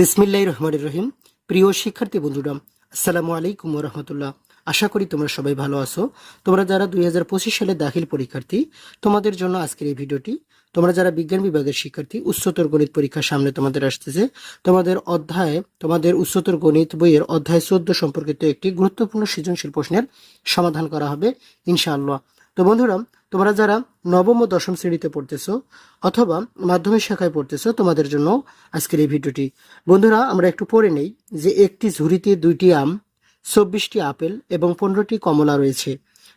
বিসমিল্লাহ রহমান রহিম। প্রিয় শিক্ষার্থী বন্ধুরা, আসসালামু আলাইকুম রহমতুল্লাহ। আশা করি তোমরা সবাই ভালো আছো। তোমরা যারা দুই হাজার পঁচিশ সালে দাখিল পরীক্ষার্থী, তোমাদের জন্য আজকের এই ভিডিওটি। তোমরা যারা বিজ্ঞান বিভাগের শিক্ষার্থী, উচ্চতর গণিত পরীক্ষার সামনে তোমাদের আসতেছে, তোমাদের অধ্যায়ে, তোমাদের উচ্চতর গণিত বইয়ের অধ্যায় চোদ্দ সম্পর্কিত একটি গুরুত্বপূর্ণ সৃজনশীল প্রশ্নের সমাধান করা হবে, ইনশাআল্লাহ। তো বন্ধুরা, তোমরা যারা নবম ও দশম শ্রেণীতে পড়তেছো অথবা মাধ্যমিক শাখায় পড়তেছো, তোমাদের জন্য আজকের এই ভিডিওটি। বন্ধুরা, আমরা একটু পড়ে নেই যে একটি ঝুড়িতে দুইটি আম, চব্বিশটি আপেল এবং পনেরোটি কমলা রয়েছে।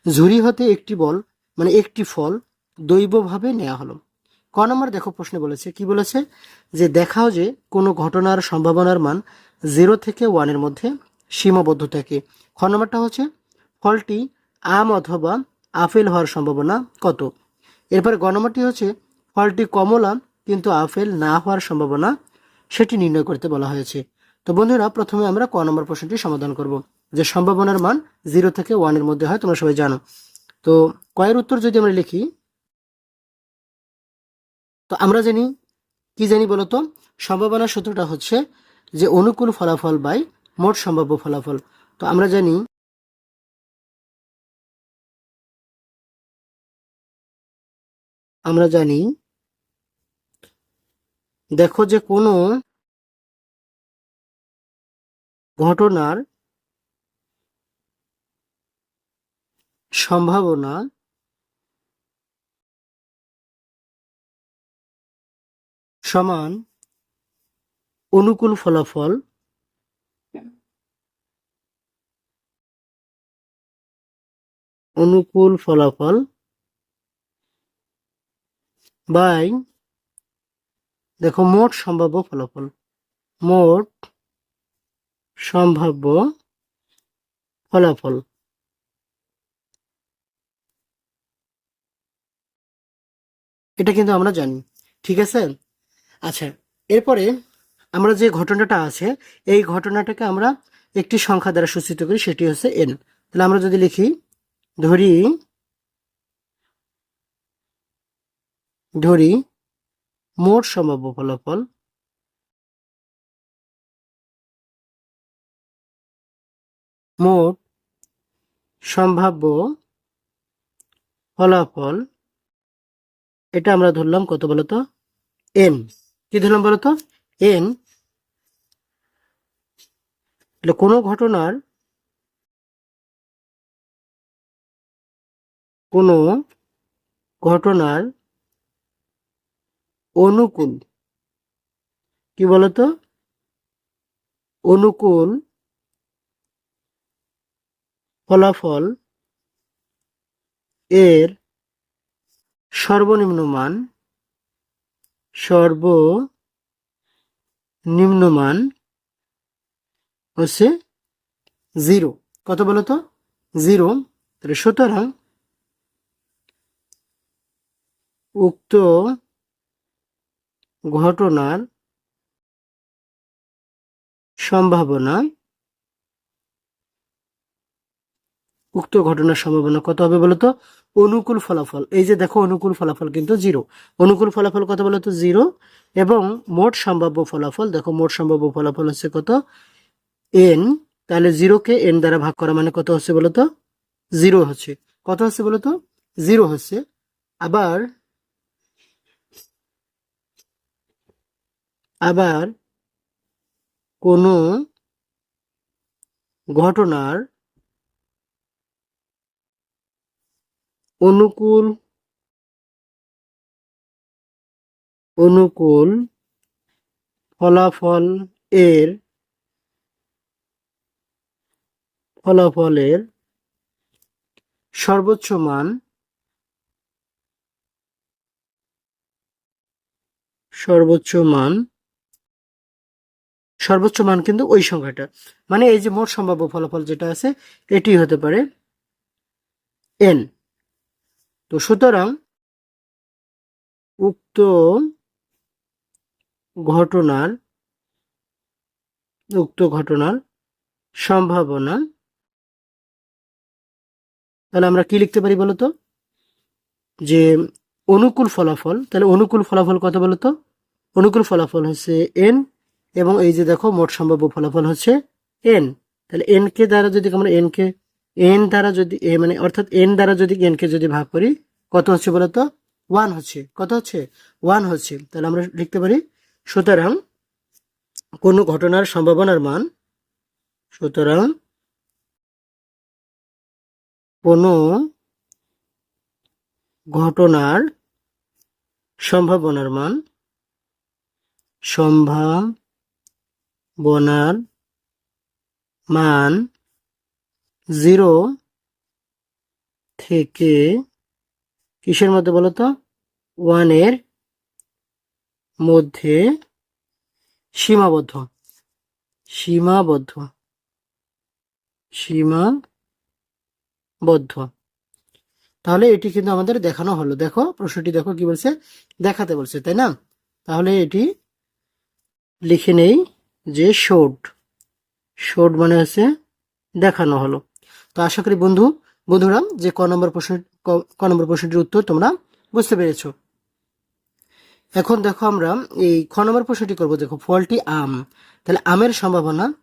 ঝুড়ি হতে একটি বল মানে একটি ফল দৈবভাবে নেওয়া হলো। ক নম্বর দেখো প্রশ্নে বলেছে, কি বলেছে? যে দেখাও যে কোনো ঘটনার সম্ভাবনার মান জিরো থেকে ওয়ানের মধ্যে সীমাবদ্ধ থাকে। খ নম্বরটা হচ্ছে, ফলটি আম অথবা আপেল হওয়ার সম্ভাবনা কত? এরপরে গ নম্বরটি হচ্ছে, ফলটি কমলা কিন্তু আপেল না হওয়ার সম্ভাবনা, সেটি নির্ণয় করতে বলা হয়েছে। তো বন্ধুরা, প্রথমে আমরা ক নম্বর প্রশ্নটি সমাধান করব। যে সম্ভাবনার মান জিরো থেকে ওয়ানের মধ্যে হয়, তোমরা সবাই জানো। তো কয়ের উত্তর যদি আমরা লিখি, তো আমরা জানি, কি জানি বলতো সম্ভাবনা সূত্রটা হচ্ছে যে অনুকূল ফলাফল বাই মোট সম্ভাব্য ফলাফল। তো আমরা জানি আমরা জানি দেখো যে কোনো ঘটনার সম্ভাবনা সমান অনুকূল ফলাফল অনুকূল ফলাফল বাই। দেখো, মোট সম্ভাব্য ফলাফল। মোট সম্ভাব্য ফলাফল। এটা কিন্তু আমরা জানি, ঠিক আছে? আচ্ছা এরপরে আমরা যে ঘটনাটা আছে, এই ঘটনাটাকে আমরা একটি সংখ্যা দ্বারা সূচিত করি, সেটি হচ্ছে এন তাহলে আমরা যদি লিখি, ধরি ধরি, মোট সম্ভাব্য ফলাফল মোট সম্ভাব্য ফলাফল, এটা আমরা ধরলাম কত বলতো? এন কি ধরলাম বলতো? এন কোনো ঘটনার কোনো ঘটনার অনুকূল। কি বলতো? অনুকূল ফলাফল এর সর্বনিম্ন মান সর্বনিম্ন মান হচ্ছে জিরো। কত বলতো? জিরো। তাহলে সুতরাং উক্ত ঘটনার সম্ভাবনা। উক্ত ঘটনার সম্ভাবনা কত হবে বলতো? অনুকূল ফলাফল। এই যে দেখো, অনুকূল ফলাফল কিন্তু জিরো অনুকূল ফলাফল কত বলতো? জিরো এবং মোট সম্ভাব্য ফলাফল, দেখো মোট সম্ভাব্য ফলাফল হচ্ছে কত? এন তাহলে জিরোকে এন দ্বারা ভাগ করা মানে কত হচ্ছে বলতো? জিরো হচ্ছে। কত হচ্ছে বলতো? জিরো হচ্ছে। আবার আবার কোনো ঘটনার অনুকূল অনুকূল ফলাফল এর ফলাফলের সর্বোচ্চ মান সর্বোচ্চ মান সর্বোচ্চ মান কিন্তু ওই সংখ্যাটা। মানে এই যে মোট সম্ভাব্য ফলাফল যেটা আছে, এটি হতে পারে এন তো সুতরাং উক্ত ঘটনার উক্ত ঘটনার সম্ভাবনা, তাহলে আমরা কি লিখতে পারি বলতো? যে অনুকূল ফলাফল, তাহলে অনুকূল ফলাফল কত বলতো? অনুকূল ফলাফল হচ্ছে এন এবং এই যে দেখো মোট সম্ভাব্য ফলাফল হচ্ছে এন তাহলে এন কে দ্বারা যদি আমরা এন কে এন দ্বারা যদি, এ মানে অর্থাৎ এন দ্বারা যদি এন কে যদি ভাগ করি, কত হচ্ছে বলতো? ওয়ান হচ্ছে। কত হচ্ছে? ওয়ান হচ্ছে। তাহলে আমরা লিখতে পারি, সুতরাং কোনো ঘটনার সম্ভাবনার মান, সুতরাং কোনো ঘটনার সম্ভাবনার মান সম্ভাবনার মান জিরো থেকে কিসের মধ্যে বলতো ওয়ানের মধ্যে সীমাবদ্ধ। সীমাবদ্ধ। সীমাবদ্ধ। তাহলে এটি কিন্তু আমাদের দেখানো হলো। দেখো, প্রশ্নটি দেখো কি বলছে? দেখাতে বলছে, তাই না? তাহলে এটি লিখে নেই। যে শোড শোড মানে হচ্ছে দেখানো হলো। তো আশা করি বন্ধু, বন্ধুরা, যে ক নম্বর প্রশ্ন, ক- নম্বর প্রশ্নটির উত্তর তোমরা বুঝতে পেরেছ। এখন দেখো আমরা এই খ নম্বর প্রশ্নটি করব। দেখো, ফলটি আম। তাহলে আমের সম্ভাবনা,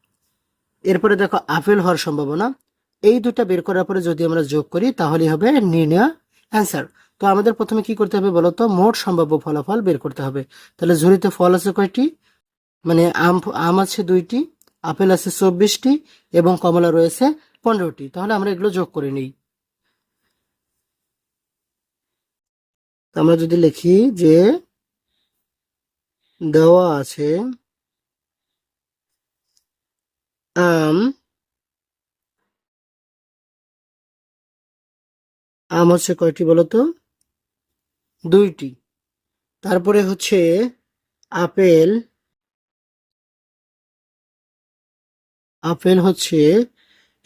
এরপরে দেখো আপেল হওয়ার সম্ভাবনা। এই দুটা বের করার পরে যদি আমরা যোগ করি তাহলে হবে নির্ণয় অ্যান্সার তো আমাদের প্রথমে কি করতে হবে বলতো মোট সম্ভাব্য ফলাফল বের করতে হবে। তাহলে ঝুড়িতে ফল আছে কয়টি? মানে আম আম আছে দুইটি, আপেল আছে চব্বিশটি এবং কমলা রয়েছে পনেরোটি। তাহলে আমরা এগুলো যোগ করে নিই। আমরা যদি লিখি যে দেওয়া আছে আম আম হচ্ছে কয়টি বলতো? দুইটি। তারপরে হচ্ছে আপেল আপেল হচ্ছে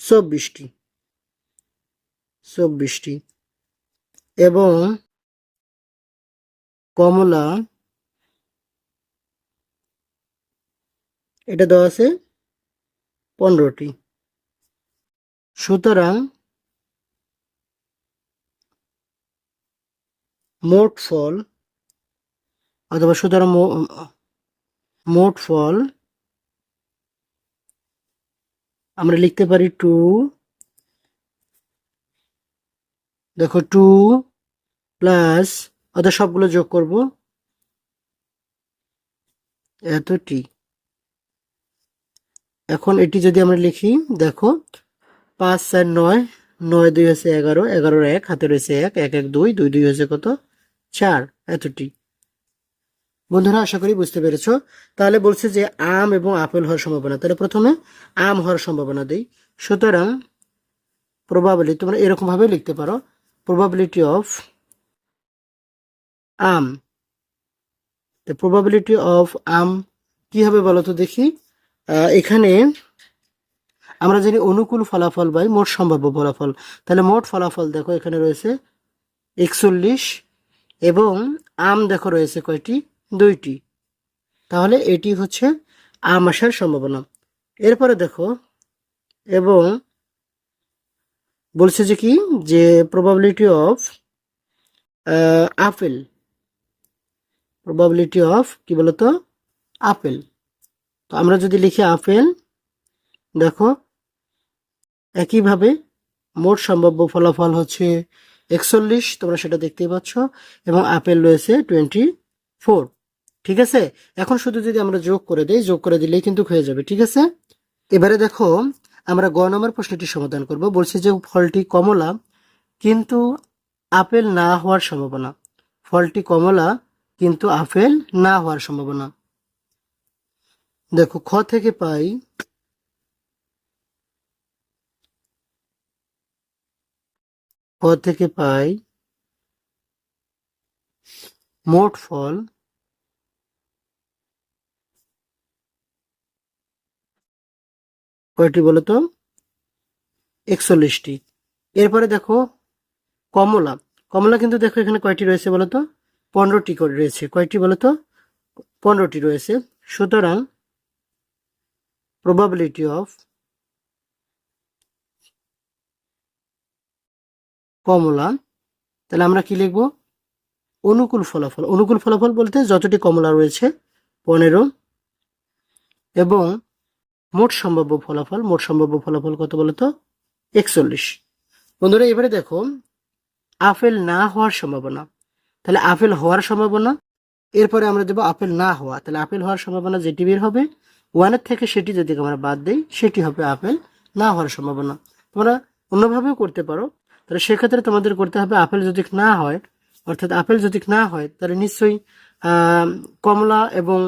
চব্বিশটি চব্বিশটি। এবং কমলা, এটা দেওয়া আছে পনেরোটি। সুতরাং মোট ফল, অথবা সুতরাং মোট ফল আমরা লিখতে পারি টু। দেখো টু প্লাস, অর্থাৎ সবগুলো যোগ করব। এতটি এখন এটি যদি আমরা লিখি, দেখো, পাঁচ, চার, নয় নয়, দুই হচ্ছে এগারো, এগারোর এক হাতে রয়েছে এক এক এক, দুই দুই দুই হচ্ছে কত? চার এতটি বন্ধুরা, আশা করি বুঝতে পেরেছ। তাহলে বলছে যে আম এবং আপেল হওয়ার সম্ভাবনা। তাহলে প্রথমে আম হওয়ার সম্ভাবনা দেই। সুতরাং প্রবাবিলিটি তোমরা এরকম ভাবে লিখতে পারো। প্রবাবিলিটি অফ আম। প্রবাবিলিটি অফ আম কি হবে বলো তো দেখি। এখানে আমরা জানি অনুকূল ফলাফল বাই মোট সম্ভাব্য ফলাফল। তাহলে মোট ফলাফল দেখো, এখানে রয়েছে একচল্লিশ এবং আম দেখো রয়েছে কয়টি? দুইটি। তাহলে এটি হচ্ছে আম আসার সম্ভাবনা। এরপরে দেখো, এবং বলছে যে কি? যে probability of apple probability of কি বলতো? আপেল তো আমরা যদি লিখি আপেল, দেখো, একইভাবে মোট সম্ভাব্য ফলাফল হচ্ছে একচল্লিশ, তোমরা সেটা দেখতেই পাচ্ছ, এবং আপেল রয়েছে টোয়েন্টি ফোর ঠিক আছে? এখন শুধু যদি আমরা যোগ করে দিই, যোগ করে দিলেই কিন্তু হয়ে যাবে, ঠিক আছে? এবারে দেখো, আমরা গ নম্বর প্রশ্নটি সমাধান করব। বলছে যে ফলটি কমলা, কিন্তু আপেল না হওয়ার সম্ভাবনা। ফলটি কমলা, কিন্তু আপেল না হওয়ার সম্ভাবনা। দেখো, খ থেকে পাই, খ থেকে পাই, মোট ফল কয়টি বলো তো একচল্লিশটি। এরপরে দেখো, কমলা। কমলা কিন্তু দেখো এখানে কয়টি রয়েছে বলো তো পনেরোটি করে রয়েছে। কয়টি বলো তো পনেরোটি রয়েছে। সুতরাং প্রবাবিলিটি অফ কমলা, তাহলে আমরা কি লিখব? অনুকূল ফলাফল। অনুকূল ফলাফল বলতে যতটি কমলা রয়েছে, পনেরো। এবং মোট সম্ভাব্য ফলাফল, মোট সম্ভাব্য ফলাফল কত বলতো? একচল্লিশ। বন্ধুরা, এবারে দেখো, আপেল না হওয়ার সম্ভাবনা। তাহলে আপেল হওয়ার সম্ভাবনা, এরপরে আমরা দেবো আপেল না হওয়া। তাহলে আপেল হওয়ার সম্ভাবনা যেটি বের হবে, ওয়ানের থেকে সেটি যদি আমরা বাদ দিই, সেটি হবে আপেল না হওয়ার সম্ভাবনা। তোমরা অন্যভাবেও করতে পারো। তাহলে সেক্ষেত্রে তোমাদের করতে হবে, আপেল যদি না হয়, অর্থাৎ আপেল যদি না হয়, তাহলে নিশ্চয়ই কমলা এবং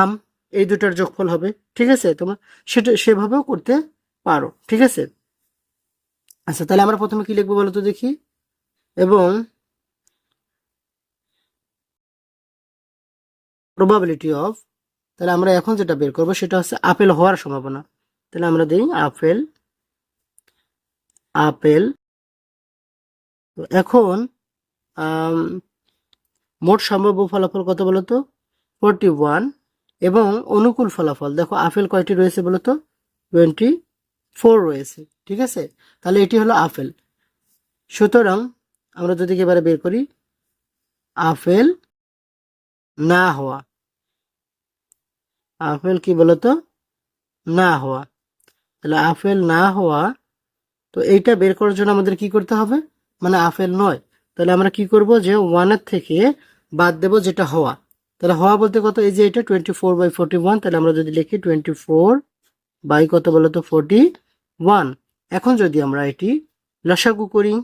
আম এই দুটার যোগফল হবে, ঠিক আছে? তোমার সেটা, সেভাবেও করতে পারো, ঠিক আছে? আচ্ছা তাহলে আমরা প্রথমে কি লিখব বলো তো দেখি? এবং প্রবাবিলিটি অফ তাহলে আমরা এখন যেটা বের করব সেটা হচ্ছে আপেল হওয়ার সম্ভাবনা। তাহলে আমরা দিই আপেল আপেল। এখন মোট সম্ভাব্য ফলাফল কত বলতো? ফোরটি ওয়ান এবং অনুকূল ফলাফল। দেখো, আপেল কয়টি রয়েছে বলতো টোয়েন্টি ফোর রয়েছে, ঠিক আছে? তাহলে এটি হলো আপেল। সুতরাং আমরা যদি এবারে বের করি, আপেল না হওয়া। আপেল কি বলতো না হওয়া। তাহলে আপেল না হওয়া, তো এইটা বের করার জন্য আমাদের কি করতে হবে? মানে আপেল নয়। তাহলে আমরা কি করব যে ওয়ানের থেকে বাদ দেব যেটা হওয়া। তাহলে হওয়া বলতে কত? এই যে এটা twenty four by forty one তাহলে আমরা যদি লিখি টোয়েন্টি ফোর বাই কত বলতো ফোরটি ওয়ান এখন যদি আমরা এটি লসাগু করি,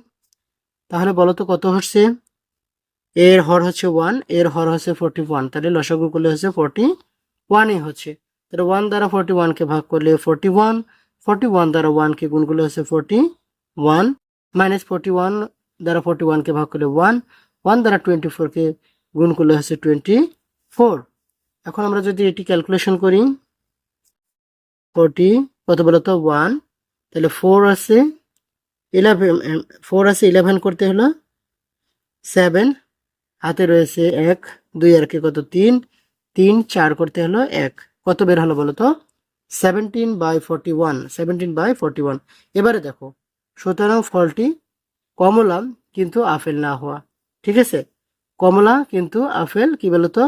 তাহলে বলতো কত হচ্ছে? এর হর হচ্ছে ওয়ানের হর হচ্ছে ফোরটি ওয়ান তাহলে লসাগু করলে হচ্ছে ফোরটি ওয়ানই হচ্ছে। তাহলে ওয়ান দ্বারা ফোরটি ওয়ানকে ভাগ করলে ফোরটি ওয়ান ফোরটি ওয়ান দ্বারা ওয়ানকে গুণ করলে হচ্ছে forty one minus forty one দ্বারা ফোরটি ওয়ানকে ভাগ করলে ওয়ান ওয়ান দ্বারা টোয়েন্টি ফোরকে গুণ করলে হচ্ছে টোয়েন্টি ফোর। এখন আমরা যদি এটি ক্যালকুলেশন করি, ফোরটি, কত বলতো ওয়ান। তাহলে ফোর আছে ইলেভেন ফোর আছে ইলেভেন করতে হলো। সেভেন, হাতে রয়েছে এক, দুই আর কে কত? তিন। তিন, চার করতে হলো এক। কত বের হলো বলো তো? Seventeen by forty one. Seventeen by forty one. এবারে দেখো, সুতরাং ফলটি কমলা কিন্তু আপেল না হওয়া। ঠিক আছে? কমলা কিন্তু আপেল কি বলতো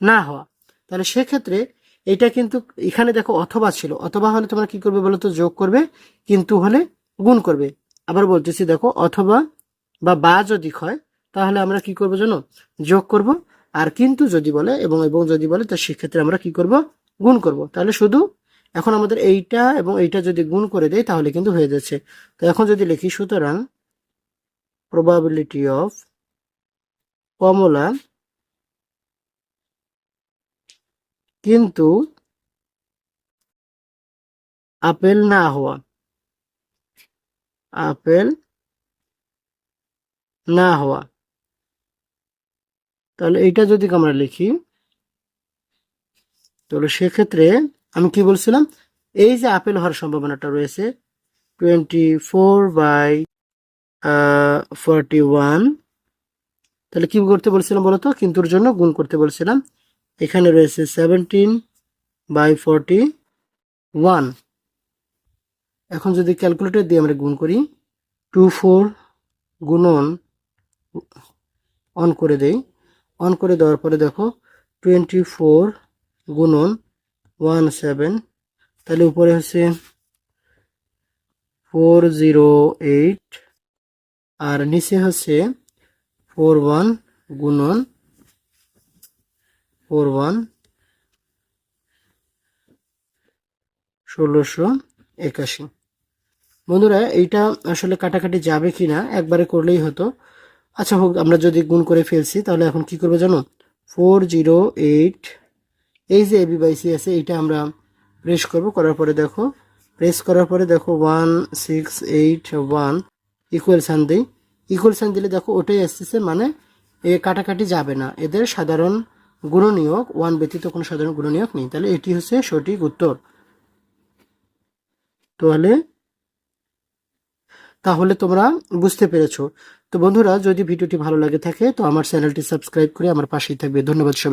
না হওয়া। তাহলে সেক্ষেত্রে এটা কিন্তু এখানে দেখো অথবা ছিল। অথবা হলে তোমরা কি করবে বলো তো যোগ করবে, কিন্তু হলে গুণ করবে। আবার বলতেছি দেখো, অথবা বা বা যদি হয়, তাহলে আমরা কি করব জানো? যোগ করব। আর কিন্তু যদি বলে এবং এবং যদি বলে, তো সেক্ষেত্রে আমরা কি করব? গুণ করব। তাহলে শুধু এখন আমাদের এইটা এবং এইটা যদি গুণ করে দেয় তাহলে কিন্তু হয়ে যাচ্ছে। তো এখন যদি লিখি, সুতরাং প্রবাবিলিটি অফ কমলা কিন্তু আপেল না হওয়া, আপেল না হওয়া। তাহলে এইটা যদি আমরা লিখি, তাহলে সেক্ষেত্রে আমি কি বলছিলাম? এই যে আপেল হওয়ার সম্ভাবনাটা রয়েছে twenty four by forty one তাহলে কি করতে বলছিলাম বলতো? কিন্তুর জন্য গুণ করতে বলছিলাম। এখানে রয়েছে সেভেন্টিন বাই ফোরটি ওয়ান এখন যদি ক্যালকুলেটর দিয়ে আমরা গুণ করি টু ফোর গুণন অন করে দেই। অন করে দেওয়ার পরে দেখো টোয়েন্টি ফোর গুণন ওয়ান সেভেন তাহলে উপরে হচ্ছে ফোর জিরো এইট আর নিচে হচ্ছে ফোর ওয়ান গুণন ফোর ওয়ান ষোলোশো একাশি। বন্ধুরা, এইটা আসলে কাটাকাটি যাবে কি না একবারে করলেই হতো। আচ্ছা হোক, আমরা যদি গুণ করে ফেলছি, তাহলে এখন কি করব জানো? ফোর জিরো এইট, এই যে এবি বাই সি আছে, এইটা আমরা প্রেস করব, করার পরে দেখো প্রেস করার পরে দেখো one six eight one equal sign দিই। ইকুয়াল সান দিলে দেখো, ওটাই আসতেছে মানে এ কাটাকাটি যাবে না। এদের সাধারণ গুণনীয়ক ওয়ান ব্যতীত কোনো সাধারণ গুণনীয়ক নেই। তাহলে এটি হচ্ছে সঠিক উত্তর। তাহলে তাহলে তোমরা বুঝতে পেরেছ। তো বন্ধুরা, যদি ভিডিওটি ভালো লাগে থাকে, তো আমার চ্যানেলটি সাবস্ক্রাইব করে আমার পাশেই থাকবে। ধন্যবাদ সবাই